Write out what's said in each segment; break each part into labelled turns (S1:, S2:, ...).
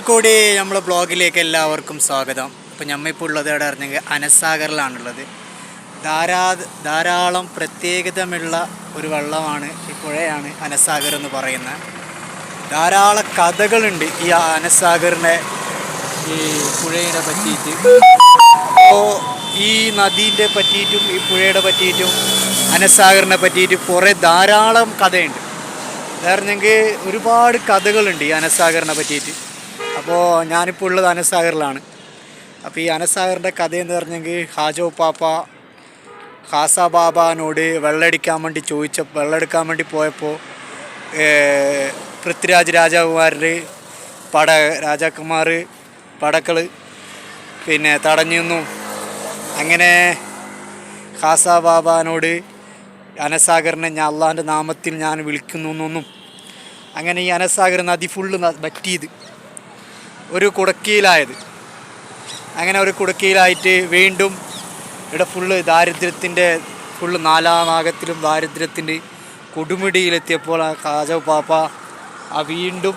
S1: കൂടി നമ്മളെ ബ്ലോഗിലേക്ക് എല്ലാവർക്കും സ്വാഗതം. അപ്പോൾ ഞമ്മിപ്പോൾ ഉള്ളത് എവിടെ അറിഞ്ഞെങ്കിൽ അനസാഗറിലാണുള്ളത്. ധാരാ ധാരാളം പ്രത്യേകതമുള്ള ഒരു വെള്ളമാണ് ഈ പുഴയാണ് അനസാഗർ എന്ന് പറയുന്നത്. ധാരാളം കഥകളുണ്ട് ഈ അനസാഗറിനെ ഈ പുഴയുടെ പറ്റിയിട്ട്. അപ്പോൾ ഈ നദീന്റെ പറ്റിയിട്ടും ഈ പുഴയുടെ പറ്റിയിട്ടും അനസാഗറിനെ പറ്റിയിട്ട് കുറേ ധാരാളം കഥയുണ്ട്. പറഞ്ഞെങ്കിൽ ഒരുപാട് കഥകളുണ്ട് ഈ അനസാഗറിനെ പറ്റിയിട്ട്. അപ്പോൾ ഞാനിപ്പോൾ ഉള്ളത് അനസാഗറിലാണ്. അപ്പോൾ ഈ അനസാഗറിന്റെ കഥ എന്ന് പറഞ്ഞെങ്കിൽ ഹാജോ പാപ്പ ഖാസ ബാബാനോട് വെള്ളമടിക്കാൻ വേണ്ടി ചോദിച്ച വെള്ളമെടുക്കാൻ വേണ്ടി പോയപ്പോൾ പൃഥ്വിരാജ് രാജാകുമാരർ പട രാജാക്കന്മാർ പടക്കൾ പിന്നെ തടഞ്ഞു അങ്ങനെ ഖാസ ബാബാനോട് അനസാഗറിനെ ഞാൻ അള്ളാന്റെ നാമത്തിൽ ഞാൻ വിളിക്കുന്നു എന്നൊന്നും അങ്ങനെ ഈ അനസാഗർ നദി ഫുള്ള് പറ്റിയത് ഒരു കുടക്കീലായത്. അങ്ങനെ ഒരു കുടക്കീലായിട്ട് വീണ്ടും ഇവിടെ ഫുള്ള് ദാരിദ്ര്യത്തിന്റെ ഫുള്ള് നാലാം ഭാഗത്തിലും ദാരിദ്ര്യത്തിന്റെ കൊടുമുടിയിലെത്തിയപ്പോൾ ആ കാജവ് പാപ്പ ആ വീണ്ടും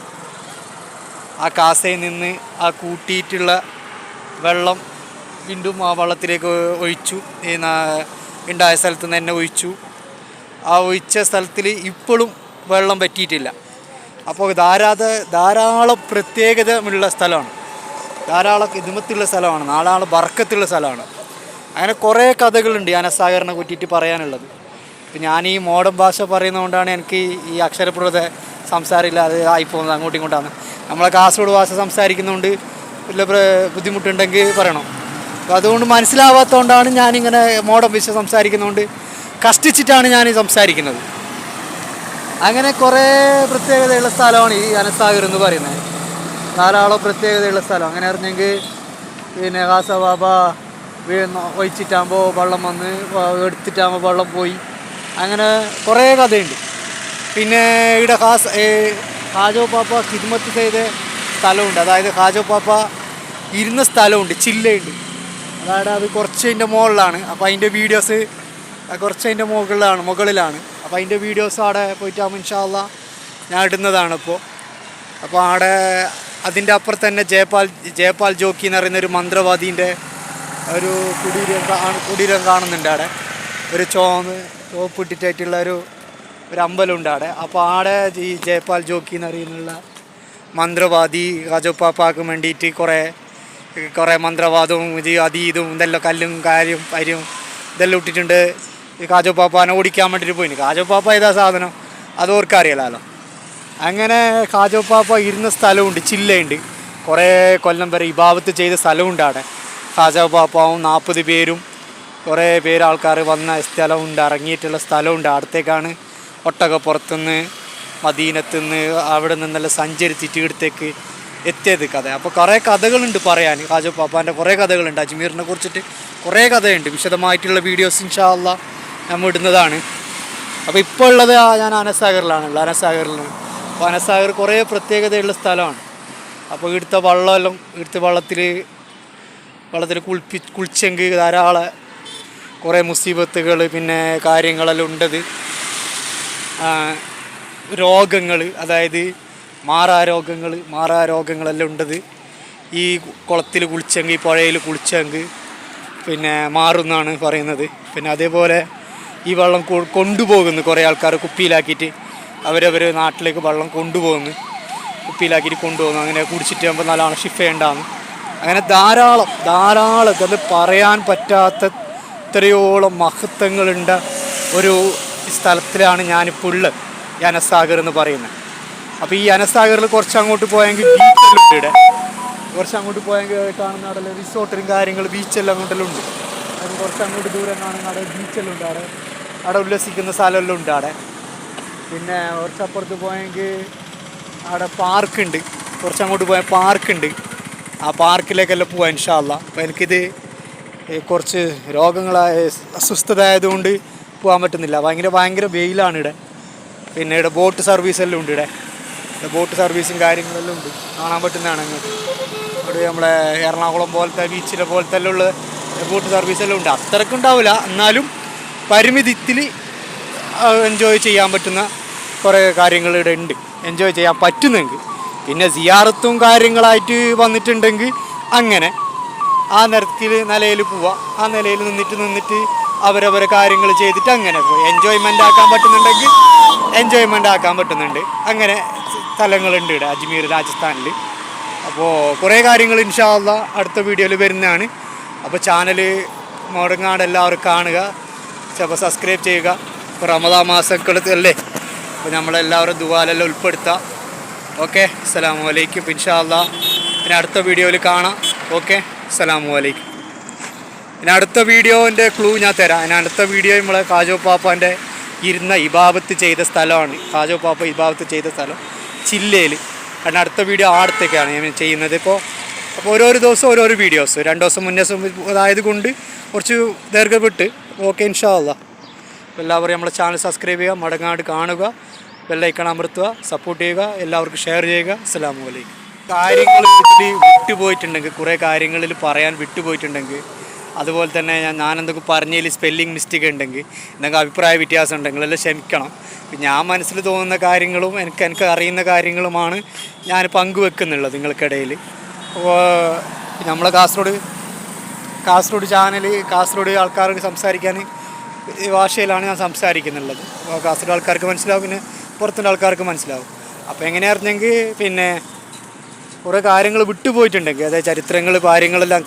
S1: ആ കാസയിൽ നിന്ന് ആ കൂട്ടിയിട്ടുള്ള വെള്ളം വീണ്ടും ആ വെള്ളത്തിലേക്ക് ഒഴിച്ചു. ഉണ്ടായ സ്ഥലത്ത് നിന്ന് തന്നെ ഒഴിച്ചു. ആ ഒഴിച്ച സ്ഥലത്തിൽ ഇപ്പോഴും വെള്ളം പറ്റിയിട്ടില്ല. അപ്പോൾ ധാരാത ധാരാളം പ്രത്യേകതയുള്ള സ്ഥലമാണ്. ധാരാളം ഇതുമത്തുള്ള സ്ഥലമാണ്. നാളാളം വർക്കത്തുള്ള സ്ഥലമാണ്. അങ്ങനെ കുറേ കഥകളുണ്ട് ഈ അനസാഗറിനെ പറ്റിയിട്ട് പറയാനുള്ളത്. ഇപ്പം ഞാൻ ഈ മോഡേൺ ഭാഷ പറയുന്നതുകൊണ്ടാണ് എനിക്ക് ഈ അക്ഷരപ്രത സംസാരമില്ലാതെ ആയിപ്പോകുന്നത് അങ്ങോട്ടും ഇങ്ങോട്ടാണ്. നമ്മളെ കാസർഗോഡ് ഭാഷ സംസാരിക്കുന്നതുകൊണ്ട് വല്ല ബുദ്ധിമുട്ടുണ്ടെങ്കിൽ പറയണം. അപ്പോൾ അതുകൊണ്ട് മനസ്സിലാവാത്തതുകൊണ്ടാണ് ഞാനിങ്ങനെ മോഡേൺ ഭാഷ സംസാരിക്കുന്നതുകൊണ്ട് കഷ്ടിച്ചിട്ടാണ് ഞാൻ സംസാരിക്കുന്നത്. അങ്ങനെ കുറേ പ്രത്യേകതയുള്ള സ്ഥലമാണ് ഈ അനസാഗർ എന്ന് പറയുന്നത്. ധാരാളം പ്രത്യേകതയുള്ള സ്ഥലം. അങ്ങനെ അറിഞ്ഞെങ്കിൽ പിന്നെ കാസബാബ വീണ് ഒഴിച്ചിട്ടാകുമ്പോൾ വെള്ളം വന്ന് എടുത്തിട്ടാകുമ്പോൾ വെള്ളം പോയി. അങ്ങനെ കുറേ കഥയുണ്ട്. പിന്നെ ഇവിടെ ഹാസ് ഹാജോ പാപ്പ ഖിദ്മത്ത് ചെയ്ത സ്ഥലമുണ്ട്. അതായത് ഹാജോ പാപ്പ ഇരുന്ന സ്ഥലമുണ്ട് ചില്ലയുണ്ട്. അതായത് അത് കുറച്ച് അതിന്റെ മുകളിലാണ്. അപ്പോൾ അതിന്റെ വീഡിയോസ് കുറച്ച് അതിന്റെ മുകളിലാണ് മുകളിലാണ്. അപ്പോൾ അതിന്റെ വീഡിയോസ് അവിടെ പോയിട്ടാകുമ്പോൾ ഇൻഷാല്ല ഞാൻ ഇടുന്നതാണ് ഇപ്പോൾ. അപ്പോൾ അവിടെ അതിന്റെ അപ്പുറത്ത് തന്നെ ജയപാൽ ജയപാൽ ജോക്കി എന്ന് പറയുന്ന ഒരു മന്ത്രവാദീന്റെ ഒരു കുടീരം കുടീരം കാണുന്നുണ്ട് അവിടെ ഒരു ചോന്ന് ചോപ്പിട്ടിട്ടായിട്ടുള്ള ഒരു ഒരു അമ്പലമുണ്ട് അവിടെ അപ്പോൾ അവിടെ ഈ ജയപാൽ ജോക്കി എന്ന് പറയുന്നുള്ള മന്ത്രവാദി രാജോപ്പാപ്പാക്ക് വേണ്ടിയിട്ട് കുറേ കുറേ മന്ത്രവാദവും ഇത് അത് ഇതും ഇതെല്ലാം കല്ലും കാര്യം പരിയും ഇതെല്ലാം ഇട്ടിട്ടുണ്ട്. ഈ കാജോപ്പാപ്പാനെ ഓടിക്കാൻ വേണ്ടിയിട്ട് പോയിന്. കാജോപ്പാപ്പ ഏതാ സാധനം? അത് ഓർക്കറിയാലോ അങ്ങനെ കാജോപ്പാപ്പ ഇരുന്ന സ്ഥലമുണ്ട് ചില്ലയുണ്ട്. കുറേ കൊല്ലം വരെ ഇബാവത്ത് ചെയ്ത സ്ഥലമുണ്ട് അവിടെ. കാജോപ്പാപ്പാവും നാൽപ്പത് പേരും കുറേ പേര് ആൾക്കാർ വന്ന സ്ഥലമുണ്ട് ഇറങ്ങിയിട്ടുള്ള സ്ഥലമുണ്ട്. അടുത്തേക്കാണ് ഒട്ടകപ്പുറത്തുനിന്ന് മദീനത്തുനിന്ന് അവിടെ നിന്നെല്ലാം സഞ്ചരിച്ചിട്ട് ഇവിടത്തേക്ക് എത്തിയത് കഥ. അപ്പോൾ കുറേ കഥകളുണ്ട് പറയാൻ. കാജോ പാപ്പാന്റെ കുറേ കഥകളുണ്ട് അജ്മീറിനെ കുറിച്ചിട്ട് കുറേ കഥയുണ്ട്. വിശദമായിട്ടുള്ള വീഡിയോസ് ഇൻഷാല്ല നമ്മൾ ഇടുന്നതാണ്. അപ്പോൾ ഇപ്പോൾ ഉള്ളത് ഞാൻ അനസാഗറിലാണുള്ളത്. അനസാഗറിലാണ് അപ്പോൾ അനസാഗർ കുറേ പ്രത്യേകതയുള്ള സ്ഥലമാണ്. അപ്പോൾ ഇവിടുത്തെ വള്ളമെല്ലാം ഇവിടുത്തെ വള്ളത്തിൽ വള്ളത്തിൽ കുളിപ്പി കുളിച്ചെങ്കിൽ ധാരാളം കുറേ മുസീബത്തുകൾ പിന്നെ കാര്യങ്ങളെല്ലാം ഉണ്ടത്. രോഗങ്ങൾ അതായത് മാറാ രോഗങ്ങൾ മാറാ രോഗങ്ങളെല്ലാം ഉണ്ടത്. ഈ കുളത്തിൽ കുളിച്ചെങ്കിൽ പുഴയിൽ കുളിച്ചെങ്കിൽ പിന്നെ മാറുന്നാണ് പറയുന്നത്. പിന്നെ അതേപോലെ ഈ വെള്ളം കൊണ്ടുപോകുന്നു. കുറേ ആൾക്കാർ കുപ്പിയിലാക്കിയിട്ട് അവരവർ നാട്ടിലേക്ക് വെള്ളം കൊണ്ടുപോകുന്നു. കുപ്പിയിലാക്കിയിട്ട് കൊണ്ടുപോകുന്നു. അങ്ങനെ കുടിച്ചിട്ട് ആകുമ്പോൾ നല്ലവണ്ണം ഷിഫ ഉണ്ടാകുന്നു അങ്ങനെ ധാരാളം ധാരാളം അത് പറയാൻ പറ്റാത്ത ഇത്രയോളം മഹത്വങ്ങളുണ്ട് ഒരു സ്ഥലത്തിലാണ് ഞാനിപ്പോൾ ഉള്ളത്. അനസാഗർ എന്ന് പറയുന്നത്. അപ്പോൾ ഈ അനസാഗറിൽ കുറച്ച് അങ്ങോട്ട് പോയെങ്കിൽ ബീച്ചെല്ലാം ഉണ്ട് ഇവിടെ. കുറച്ച് അങ്ങോട്ട് പോയെങ്കിൽ കാണുന്ന അവിടെ റിസോർട്ടിലും കാര്യങ്ങൾ ബീച്ചെല്ലാം അങ്ങോട്ടെല്ലാം ഉണ്ട്. അതിന് കുറച്ച് അങ്ങോട്ട് ദൂരം കാണുന്ന അവിടെ ബീച്ചെല്ലാം ഉണ്ട് അവിടെ. അവിടെ ഉല്ലസിക്കുന്ന സ്ഥലമെല്ലാം ഉണ്ട് അവിടെ. പിന്നെ കുറച്ചപ്പുറത്ത് പോയെങ്കിൽ അവിടെ പാർക്കുണ്ട്. കുറച്ച് അങ്ങോട്ട് പോയാൽ പാർക്കുണ്ട്. ആ പാർക്കിലേക്കെല്ലാം പോവാൻ ഇൻഷാല്ല അപ്പോൾ എനിക്കിത് കുറച്ച് രോഗങ്ങളായ അസ്വസ്ഥത ആയതുകൊണ്ട് പോകാൻ പറ്റുന്നില്ല. ഭയങ്കര ഭയങ്കര വെയിലാണ് ഇവിടെ. പിന്നെ ഇവിടെ ബോട്ട് സർവീസ് എല്ലാം ഉണ്ട് ഇവിടെ. ബോട്ട് സർവീസും കാര്യങ്ങളെല്ലാം ഉണ്ട്. കാണാൻ പറ്റുന്നതാണ് അങ്ങോട്ട്. ഇവിടെ നമ്മളെ എറണാകുളം പോലത്തെ ബീച്ചിലെ പോലത്തെ എല്ലാം ഉള്ള ബോട്ട് സർവീസ് എല്ലാം ഉണ്ട്. അത്രയ്ക്ക് ഉണ്ടാവില്ല. എന്നാലും പരിമിതിത്തിൽ എൻജോയ് ചെയ്യാൻ പറ്റുന്ന കുറേ കാര്യങ്ങൾ ഇവിടെ ഉണ്ട്. എൻജോയ് ചെയ്യാൻ പറ്റുന്നെങ്കിൽ പിന്നെ സിയാറത്തും കാര്യങ്ങളായിട്ട് വന്നിട്ടുണ്ടെങ്കിൽ അങ്ങനെ ആ നിരത്തിൽ നിലയിൽ പോവാം. ആ നിലയിൽ നിന്നിട്ട് നിന്നിട്ട് അവരവരെ കാര്യങ്ങൾ ചെയ്തിട്ട് അങ്ങനെ പോയി. എൻജോയ്മെന്റ് ആക്കാൻ പറ്റുന്നുണ്ടെങ്കിൽ എൻജോയ്മെന്റ് ആക്കാൻ പറ്റുന്നുണ്ട്. അങ്ങനെ സ്ഥലങ്ങളുണ്ട് ഇവിടെ അജ്മീർ രാജസ്ഥാനിൽ അപ്പോൾ കുറേ കാര്യങ്ങൾ ഇൻഷാല്ല അടുത്ത വീഡിയോയിൽ വരുന്നതാണ്. അപ്പോൾ ചാനൽ മുടങ്ങാട് എല്ലാവരും കാണുക. ചിലപ്പോൾ സബ്സ്ക്രൈബ് ചെയ്യുക. ഇപ്പോൾ റമദാ അല്ലേ? അപ്പോൾ നമ്മളെല്ലാവരും ദുവാലെല്ലാം ഉൾപ്പെടുത്താം. ഓക്കെ? അസ്സാം വലൈക്കും ഇൻഷാല്ല ഇനി അടുത്ത വീഡിയോയിൽ കാണാം. ഓക്കെ? അസ്സാം വലൈക്കും ഇനി അടുത്ത വീഡിയോന്റെ ക്ലൂ ഞാൻ തരാം. അതിന് അടുത്ത വീഡിയോ നമ്മളെ കാജോ പാപ്പാന്റെ ഇരുന്ന ഇബാബത്ത് ചെയ്ത സ്ഥലമാണ്. കാജോ പാപ്പ ഇബാബത്ത് ചെയ്ത സ്ഥലം. ചില്ലയിൽ കാരണം അടുത്ത വീഡിയോ ആടത്തേക്കാണ് ഞാൻ ചെയ്യുന്നത് ഇപ്പോൾ അപ്പോൾ ഓരോരോ ദിവസം ഓരോരോ വീഡിയോസ് രണ്ട് ദിവസം മുന്നേ ദിവസം അതായത് കൊണ്ട് കുറച്ച് ദീർഘപ്പെട്ട് ഓക്കെ ഇൻഷാല്ല എല്ലാവരും നമ്മുടെ ചാനൽ സബ്സ്ക്രൈബ് ചെയ്യുക മടങ്ങാട് കാണുക വെള്ളൈക്കൺ അമർത്തുക സപ്പോർട്ട് ചെയ്യുക എല്ലാവർക്കും ഷെയർ ചെയ്യുക. അസ്സാം വലൈക്കും കാര്യങ്ങൾ ഇതിൽ വിട്ടുപോയിട്ടുണ്ടെങ്കിൽ കുറേ കാര്യങ്ങളിൽ പറയാൻ വിട്ടുപോയിട്ടുണ്ടെങ്കിൽ അതുപോലെ തന്നെ ഞാൻ ഞാനെന്തൊക്കെ പറഞ്ഞതിൽ സ്പെല്ലിംഗ് മിസ്റ്റേക്ക് ഉണ്ടെങ്കിൽ എന്തെങ്കിലും അഭിപ്രായ വ്യത്യാസം ഉണ്ടെങ്കിൽ എല്ലാം ക്ഷമിക്കണം. ഞാൻ മനസ്സിൽ തോന്നുന്ന കാര്യങ്ങളും എനിക്ക് എനിക്ക് അറിയുന്ന കാര്യങ്ങളുമാണ് ഞാൻ പങ്കുവെക്കുന്നുള്ളത് നിങ്ങൾക്കിടയിൽ. നമ്മളെ കാസർഗോഡ് കാസർഗോഡ് ചാനൽ കാസർഗോഡ് ആൾക്കാർക്ക് സംസാരിക്കാൻ ഈ ഭാഷയിലാണ് ഞാൻ സംസാരിക്കുന്നുള്ളത്. അപ്പോൾ കാസർഗോഡ് ആൾക്കാർക്ക് മനസ്സിലാവും പിന്നെ പുറത്തുള്ള ആൾക്കാർക്ക് മനസ്സിലാവും. അപ്പോൾ എങ്ങനെയായിരുന്നെങ്കിൽ പിന്നെ കുറേ കാര്യങ്ങൾ വിട്ടുപോയിട്ടുണ്ടെങ്കിൽ അതായത് ചരിത്രങ്ങൾ കാര്യങ്ങളെല്ലാം